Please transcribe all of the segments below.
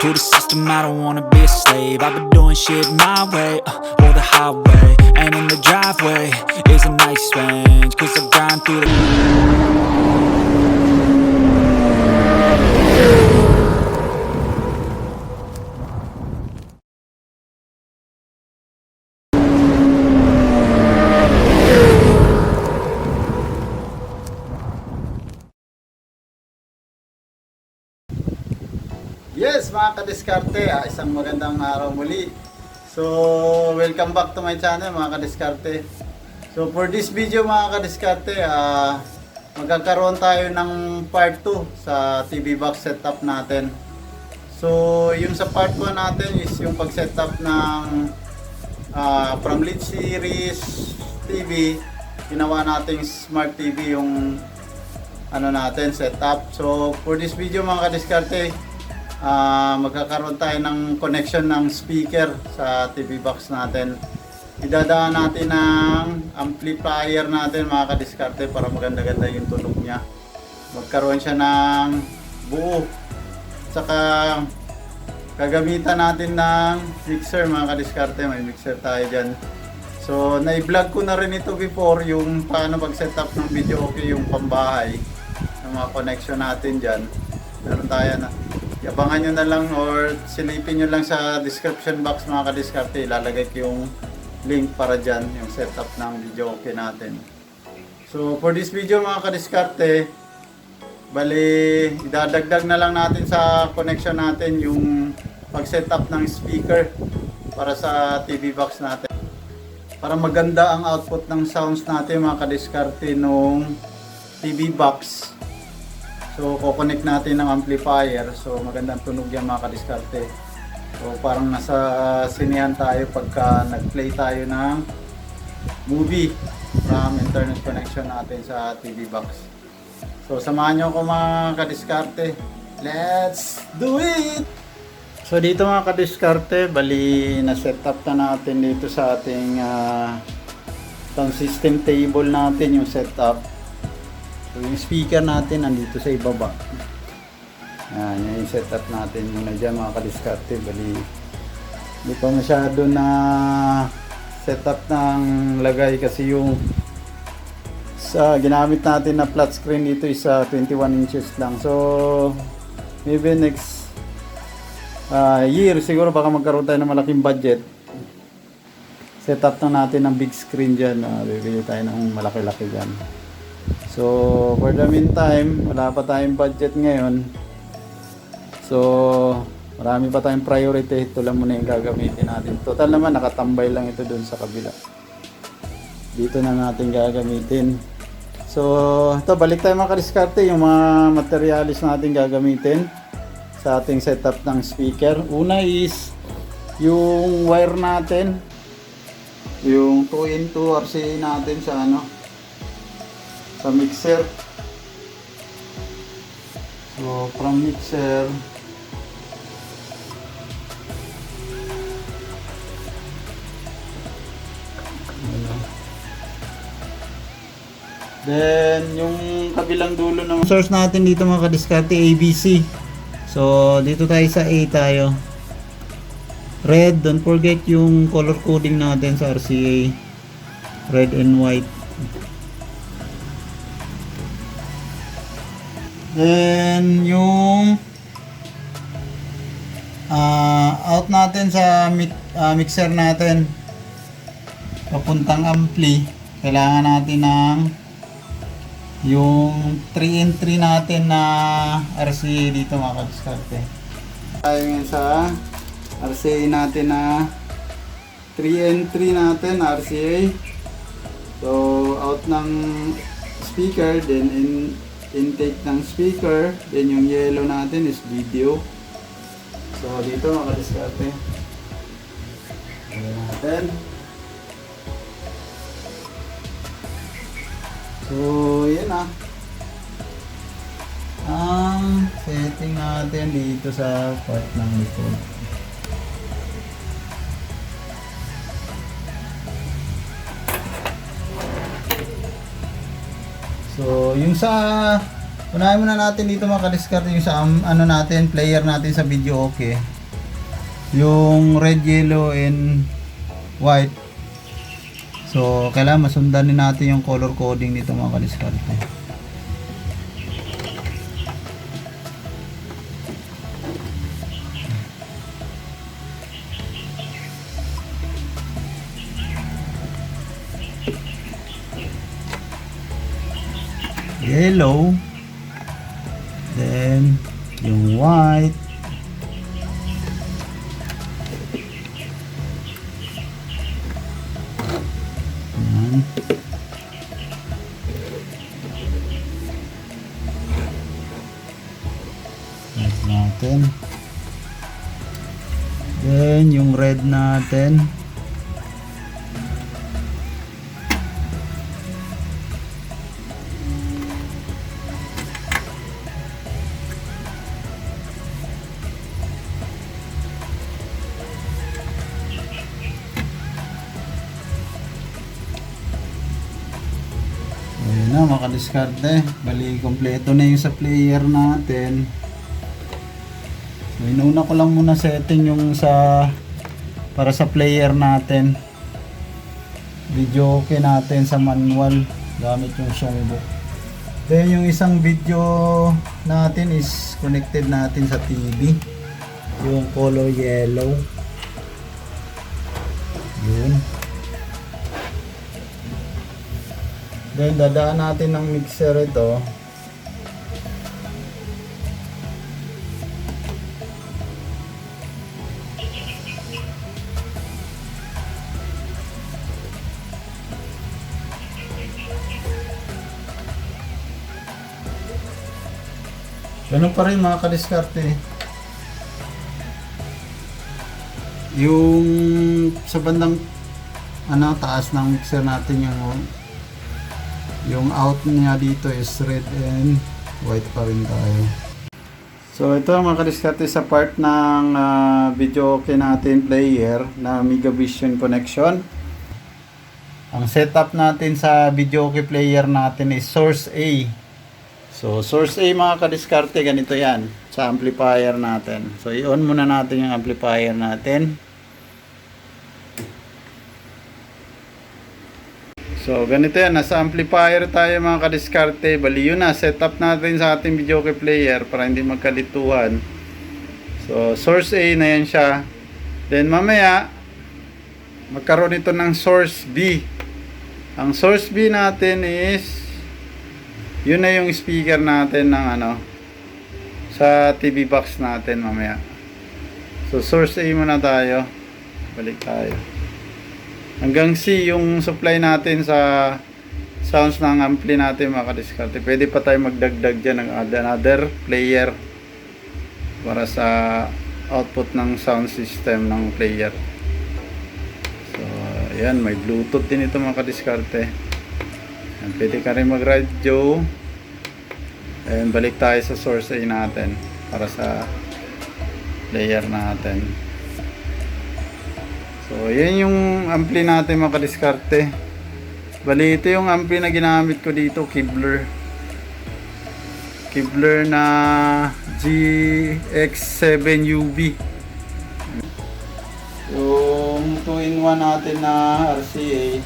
To the system, I don't wanna be a slave. I've been doing shit my way, uh, or the highway And in the driveway is a nice range Cause I grind through the Yes, mga kadiskarte, ah, isang magandang araw muli. So, welcome back to my channel mga kadiskarte. So, for this video mga kadiskarte, ah, magkakaroon tayo ng part 2 sa TV box setup natin. So, yung sa part 1 natin is yung pag-setup ng ah, from lead series TV, ginawa nating smart TV yung ano natin setup. So, for this video mga kadiskarte, Ah, magkakaroon tayo ng connection ng speaker sa TV box natin. Idadaan natin ng amplifier natin mga kadiskarte para maganda-ganda yung tunog niya. Magkaroon siya ng buo. Tsaka gagamitan natin ng mixer mga kadiskarte. May mixer tayo dyan. So, na-vlog ko na rin ito before yung paano mag-setup ng video okay yung pambahay ng mga connection natin dyan. Meron tayo na. Abangan nyo na lang or silipin nyo lang sa description box mga kadiskarte. Ilalagay ko yung link para dyan, yung setup ng video okay natin. So, for this video mga kadiskarte, bali, idadagdag na lang natin sa connection natin yung pag-setup ng speaker para sa TV box natin. Para maganda ang output ng sounds natin mga kadiskarte nung TV box. So, kukonect natin ng amplifier. So, magandang tunog yan mga kadiskarte. So, parang nasa sinehan tayo pagka nag-play tayo ng movie from internet connection natin sa TV box. So, samahan nyo ako mga kadiskarte. Let's do it! So, dito mga kadiskarte, bali na-set up na natin dito sa ating sound system table natin yung setup. So, yung speaker natin nandito sa ibaba. Yan, yung setup natin muna dyan mga kadiskarte. Bali, hindi pa masyado na setup ng lagay kasi yung sa ginamit natin na flat screen dito is ah, 21 inches lang. So, maybe next ah, year siguro baka magkaroon tayo ng malaking budget. Setup na natin ng big screen dyan. Uh, bibili tayo ng malaki-laki dyan. So, for the meantime, wala pa tayong budget ngayon. So, marami pa tayong priority. Ito lang muna yung gagamitin natin. Total naman, nakatambay lang ito dun sa kabila. Dito na natin gagamitin. So, ito, balik tayo mga kadiskarte. Yung mga materialis natin gagamitin sa ating setup ng speaker. Una is yung wire natin. Yung 2 in 2 RCA natin sa ano, sa mixer. So, from mixer. Then, yung kabilang dulo ng source natin dito mga kadiskarte, ABC. So, dito tayo sa A tayo. Red, don't forget yung color coding natin sa RCA. Red and white. Then, yung ah, out natin sa mi- ah, mixer natin papuntang ampli kailangan natin ng yung 3 in 3 natin na RCA dito mga kadiskarte tayo ngayon sa RCA natin na 3 in 3 natin RCA so out ng speaker then in intake ng speaker then yung yellow natin is video so dito mga kadiskarte Ayan. natin. So, yan ah. Ang setting natin dito sa part ng likod. So, yung sa unahin muna natin dito mga kadiskarte yung sa um, ano natin, player natin sa video okay. Yung red, yellow, and white. So, kailangan masundan din natin yung color coding dito mga kadiskarte. Yellow. Then, yung white. Yan. Red natin. Then, yung red natin. Na, makadiskarte. Bali, kompleto na yung sa player natin. So, inuna ko lang muna setting yung sa para sa player natin. Video okay natin sa manual gamit yung songbook. Then yung isang video natin is connected natin sa TV. Yung color yellow. Then dadaan natin ng mixer ito. Ganun pa rin mga kadiskarte. Yung sa bandang ano taas ng mixer natin yung yung out niya dito is red and white pa rin tayo. So ito mga kadiskarte sa part ng ah, video okay natin player na Megavision connection. Ang setup natin sa video okay player natin is source A. So source A mga kadiskarte ganito yan sa amplifier natin. So i-on muna natin yung amplifier natin. So, ganito yan. Nasa amplifier tayo mga kadiskarte. Bali yun na. Setup natin sa ating video key player para hindi magkalituhan. So, source A na yan siya. Then, mamaya, magkaroon ito ng source B. Ang source B natin is yun na yung speaker natin ng ano sa TV box natin mamaya. So, source A muna tayo. Balik tayo. Hanggang C yung supply natin sa sounds ng ampli natin mga kadiskarte. Pwede pa tayo magdagdag dyan ng another player para sa output ng sound system ng player. So, ayan, may bluetooth din ito mga kadiskarte. Ayan, pwede ka rin mag-radio. And balik tayo sa source A natin para sa player natin. So, yan yung ampli natin mga kadiskarte. Bali, ito yung ampli na ginamit ko dito, Kibler. Kibler na GX7UB. Yung 2-in-1 natin na RCA.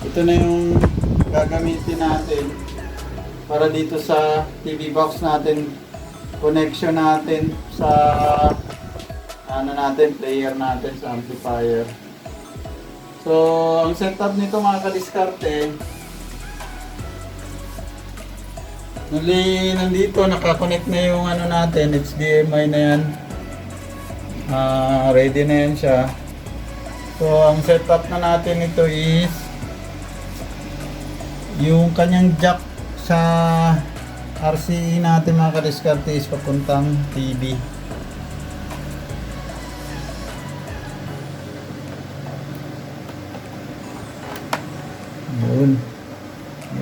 Ito na yung gagamitin natin para dito sa TV box natin connection natin sa ano natin, player natin sa amplifier. So, ang setup nito mga kadiskarte, Nali, nandito, nakakonect na yung ano natin, HDMI na yan. Ah, ready na yan siya. So, ang setup na natin ito is yung kanyang jack sa RCE natin mga kadiskarte is papuntang TV.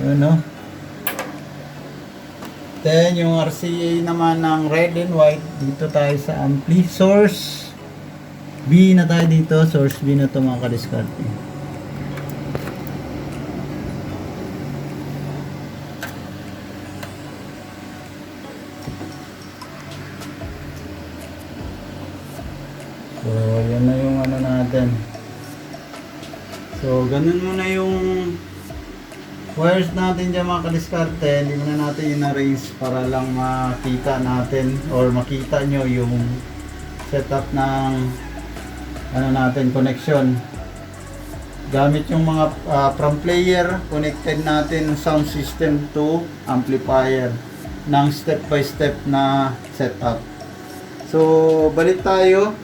Yun, no? Then, yung RCA naman ng red and white, dito tayo sa ampli. Source B na tayo dito. Source B na to mga kadiskarte. So, yan na yung ano natin. So, ganun muna yung wires natin dyan mga kadiskarte. Hindi muna natin in-arrange para lang makita natin or makita nyo yung setup ng ano natin, connection. Gamit yung mga ah, from player, connected natin sound system to amplifier ng step by step na setup. So, balik tayo.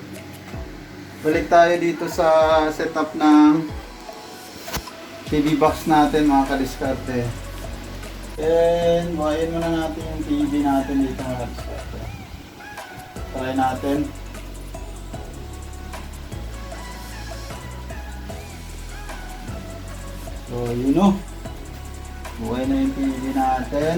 Balik tayo dito sa setup ng TV box natin mga kadiskarte. And buhayin muna natin yung TV natin dito mga kadiskarte. Try natin. So yun o. Buhay na yung TV natin.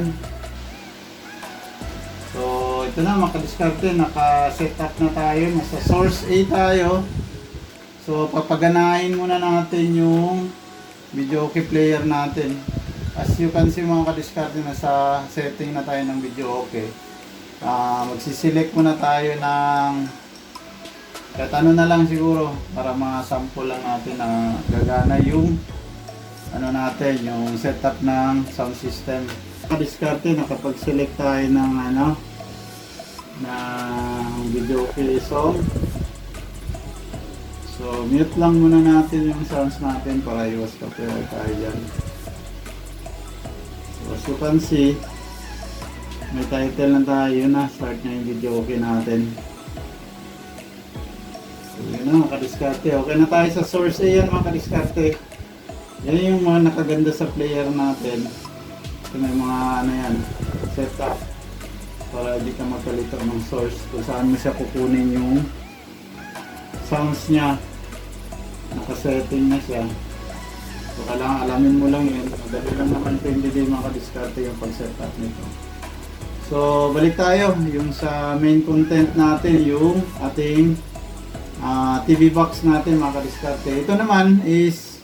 So ito na mga kadiskarte. Naka-set up na tayo. Nasa source A tayo. So papaganahin muna natin yung video okay player natin. As you can see mga kadiskarte na sa setting na tayo ng video okay. Ah, magsiselect muna tayo ng kahit ano na lang siguro para mga sample lang natin na gagana yung ano natin, yung setup ng sound system. Kadiskarte nakapag-select tayo ng ano ng video okay song. So, mute lang muna natin yung sounds natin para iwas copyright tayo dyan. So, as you can see, may title na tayo na. Start na yung video okay natin. So, yun na mga kadiskarte. Okay na tayo sa source A yan mga kadiskarte. Yan yung mga nakaganda sa player natin. Ito may mga ano yan, setup para hindi ka magkalito ng source kung saan mo siya kukunin yung sounds niya. Nakasetting na siya. So kailangan alamin mo lang yun. Madali lang hindi din makadiskarte yung pag-setup nito. So balik tayo. Yung sa main content natin yung ating ah, TV box natin mga kadiskarte. Ito naman is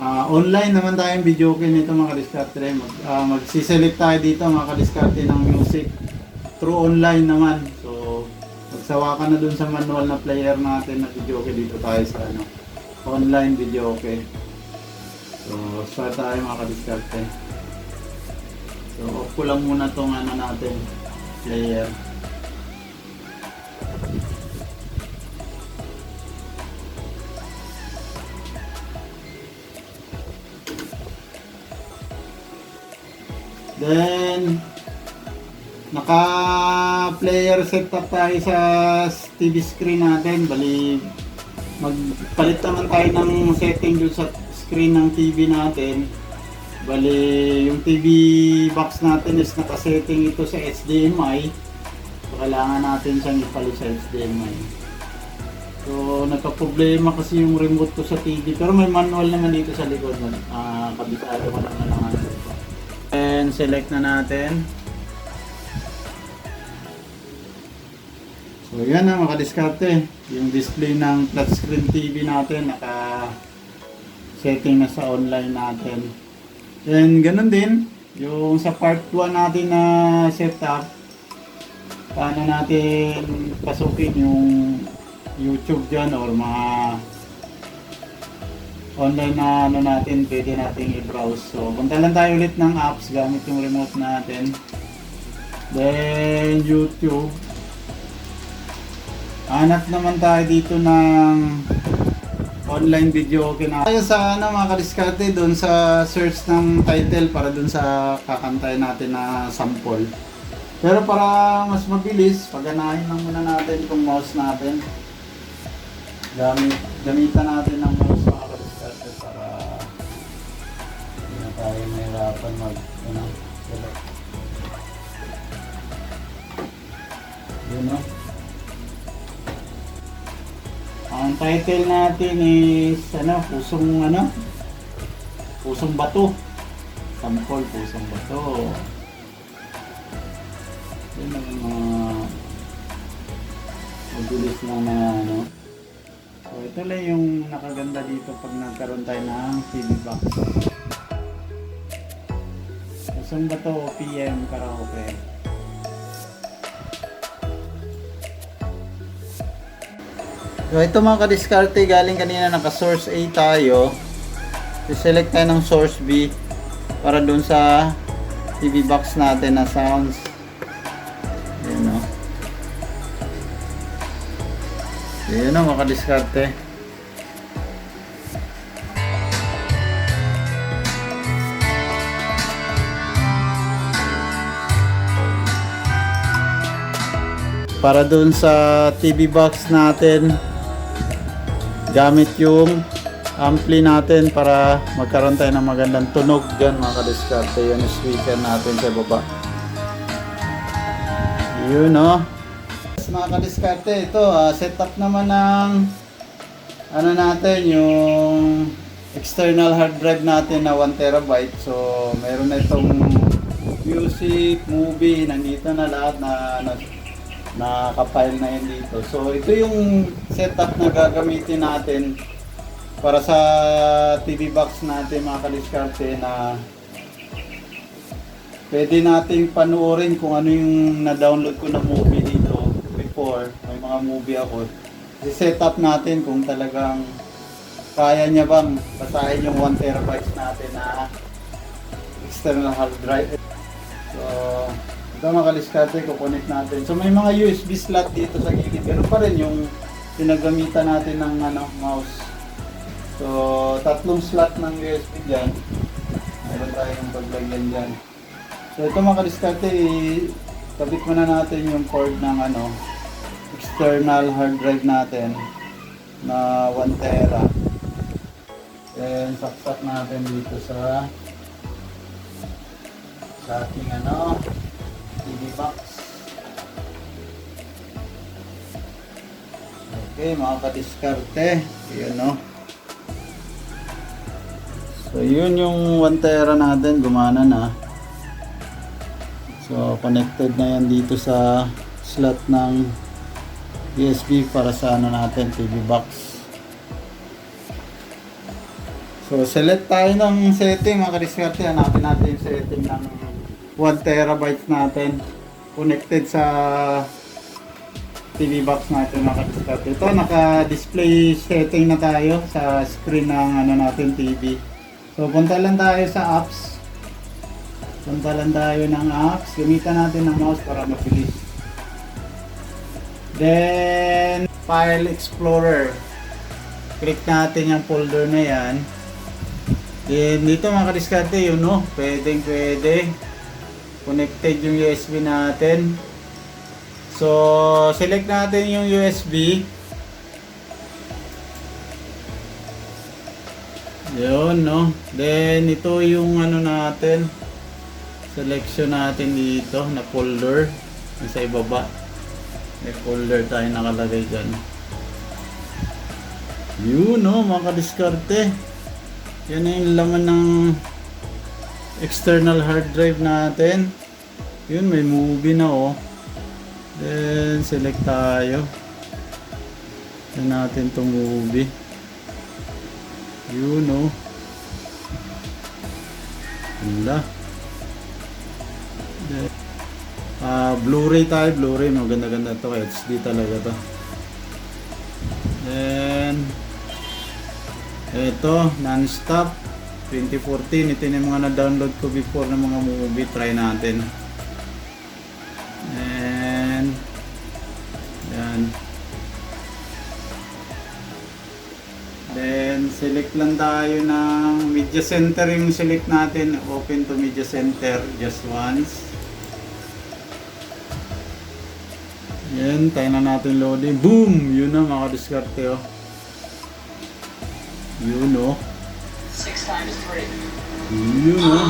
ah, online naman tayong video nito mga kadiskarte. Mag, ah, magsiselect tayo dito mga kadiskarte ng music through online naman magsawa ka na dun sa manual na player natin na video okay dito tayo sa ano online video okay so start tayo mga kadiskarte so off ko lang muna tong ano natin player. Then naka player setup tayo sa TV screen natin. Bali magpalit naman tayo ng setting dun sa screen ng TV natin. Bali yung TV box natin is nakasetting ito sa HDMI so kailangan natin siyang ipalit sa HDMI so nagka-problema kasi yung remote ko sa TV pero may manual naman dito sa likod uh, kabisado ko naman ang ano and select na natin So yan na mga kadiskarte. Yung display ng flat screen TV natin naka setting na sa online natin. And ganun din yung sa part 1 natin na setup paano natin pasukin yung YouTube dyan or mga online na ano natin pwede nating i-browse. So punta lang tayo ulit ng apps gamit yung remote natin. Then YouTube Hanap naman tayo dito ng online video na. Tayo sa ano mga kadiskarte doon sa search ng title para doon sa kakantay natin na sample. Pero para mas mabilis, paganahin lang muna natin itong mouse natin. Gamit, gamitan natin ng mouse mga kadiskarte para hindi na tayo mahirapan mag ano, select. Yun no? Ang title natin is ano, pusong ano? pusong bato. Sample, pusong bato. Yan ang mga mabilis na na ano. So ito lang yung nakaganda dito pag nagkaroon tayo ng TV box. Pusong bato, PM, karaoke. So ito mga kadiskarte, galing kanina naka source A tayo. I-select tayo ng source B para dun sa TV box natin na sounds. Yun o. Yun o mga kadiskarte. Para dun sa TV box natin, gamit yung ampli natin para magkaroon tayo ng magandang tunog dyan mga kadiskarte. Yun yung speaker natin sa baba. Yun no? Mga kadiskarte ito ah, setup naman ng ano natin yung external hard drive natin na 1 terabyte. So meron na itong music, movie nandito na lahat na, na nakaka-file na yun dito. So ito yung setup na gagamitin natin para sa TV box natin mga kadiskarte na pwede nating panuorin kung ano yung na-download ko na movie dito before. May mga movie ako. I-set up natin kung talagang kaya niya bang basahin yung 1 terabytes natin na external hard drive. So, ito mga kaliskate, kukonect natin. So may mga USB slot dito sa gilid. Ganun pa rin yung pinagamitan natin ng ano, mouse. So, tatlong slot ng USB dyan. Meron tayong paglagyan dyan. So ito mga kaliskate, kabit muna natin yung cord ng ano, external hard drive natin na 1 tera. Then saksak natin dito sa sa ating ano, TV box. Okay, mga kadiskarte. Yun, no? So, yun yung 1 tera natin. Gumana na. So, connected na yan dito sa slot ng USB para sa ano natin, TV box. So, select tayo ng setting mga kadiskarte. Hanapin natin yung setting ng 1 terabytes natin connected sa TV box natin mga kadiskarte. Ito, naka-display setting na tayo sa screen ng ano natin TV. So, punta lang tayo sa apps. Punta lang tayo ng apps. Gamitan natin ng mouse para mabilis. Then, File Explorer. Click natin yung folder na yan. Then, dito mga kadiskarte, yun no, pwedeng pwede. Connected yung USB natin. So, select natin yung USB. Yun, no? Then, ito yung ano natin. Selection natin dito na folder. Sa ibaba. May folder tayo nakalagay dyan. Yun, no? Mga kadiskarte. Yan na yung laman ng external hard drive natin. Yun, may movie na, oh. Then, select tayo. Yan natin itong movie. Yun, oh. Wala. Then, ah, Blu-ray tayo, Blu-ray. Maganda-ganda to. HD talaga to. Then, ito, non-stop. 2014. Ito yung mga na-download ko before ng mga movie. Try natin. And, yan. Then, select lang tayo ng media center yung select natin. Open to media center just once. Yan, tayo na natin loading. Boom! Yun na mga diskarte oh. Yun oh. Times three. Yun oh.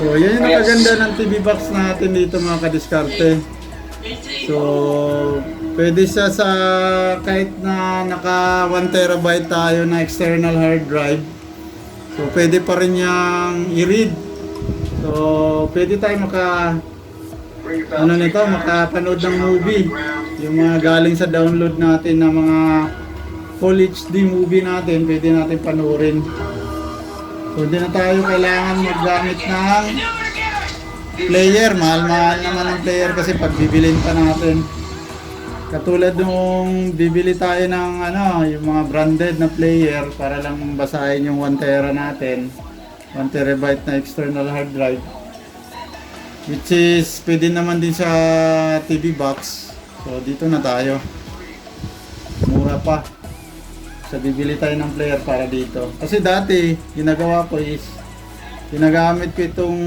So, yan yung nakaganda ng TV box natin dito mga kadiskarte. So, Pwede siya sa kahit na naka 1 terabyte tayo na external hard drive. So pwede pa rin niyang i-read. So pwede tayo maka ano nito, makapanood ng movie. Yung mga galing sa download natin na mga full HD movie natin, pwede natin panoorin. So hindi na tayo kailangan maggamit ng player. Mahal-mahal naman ang player kasi pag bibilin pa natin. Katulad nung bibili tayo ng ano, yung mga branded na player para lang basahin yung 1 tera natin. 1 terabyte na external hard drive. Which is, pwede naman din sa TV box. So, dito na tayo. Mura pa. So, bibili tayo ng player para dito. Kasi dati, ginagawa ko is, ginagamit ko itong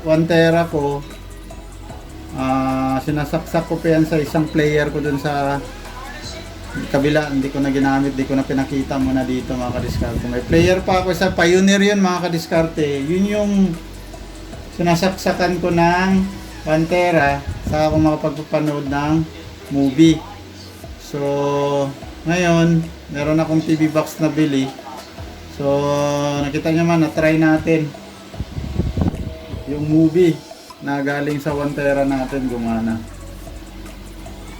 1 tera ko. Ah, sinasaksak ko pa yan sa isang player ko dun sa kabila. Hindi ko na ginamit, hindi ko na pinakita muna dito mga kadiskarte. May player pa ako sa Pioneer yun mga kadiskarte. Yun yung sinasaksakan ko ng Pantera sa ako makapagpapanood ng movie. So, ngayon, meron akong TV box na bili. So, nakita nyo man, na-try natin yung movie na galing sa 1 tera natin gumana.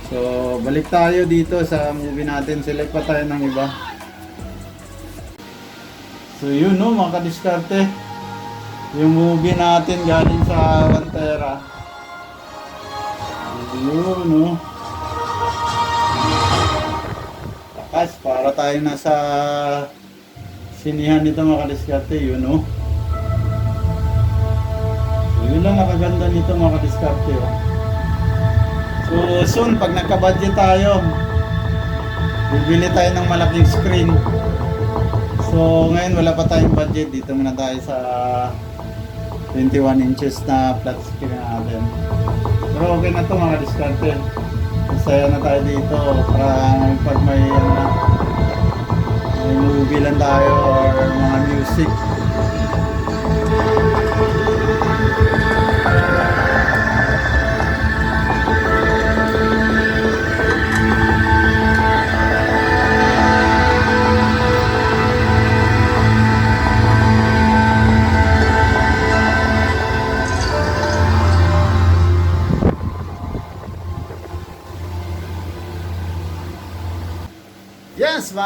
So, balik tayo dito sa movie natin. Select pa tayo ng iba. So, yun no, mga kadiskarte. Yung movie natin galing sa 1 tera. Yun, no. Lakas, para tayo nasa sinihan nito mga kadiskarte, yun, no. So, yun lang nakaganda nito mga kadiskarte, oh. So, soon, pag nagka-budget tayo, bibili tayo ng malaking screen. So, ngayon wala pa tayong budget. Dito muna tayo sa 21 inches na flat screen natin. Pero okay na to mga diskarte. Masaya na tayo dito para pag may ano movie lang tayo or mga music.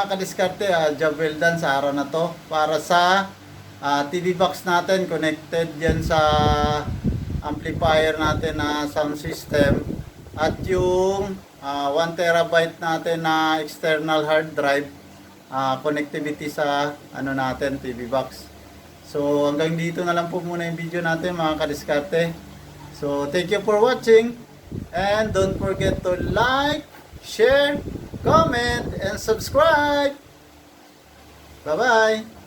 Mga kadiskarte, uh, job well done sa araw na to. Para sa ah, TV box natin, connected yan sa amplifier natin na sound system. At yung ah, 1 terabyte natin na external hard drive, ah, connectivity sa ano natin, TV box. So hanggang dito na lang po muna yung video natin mga kadiskarte. So thank you for watching and don't forget to like, share, comment, and subscribe. Bye-bye!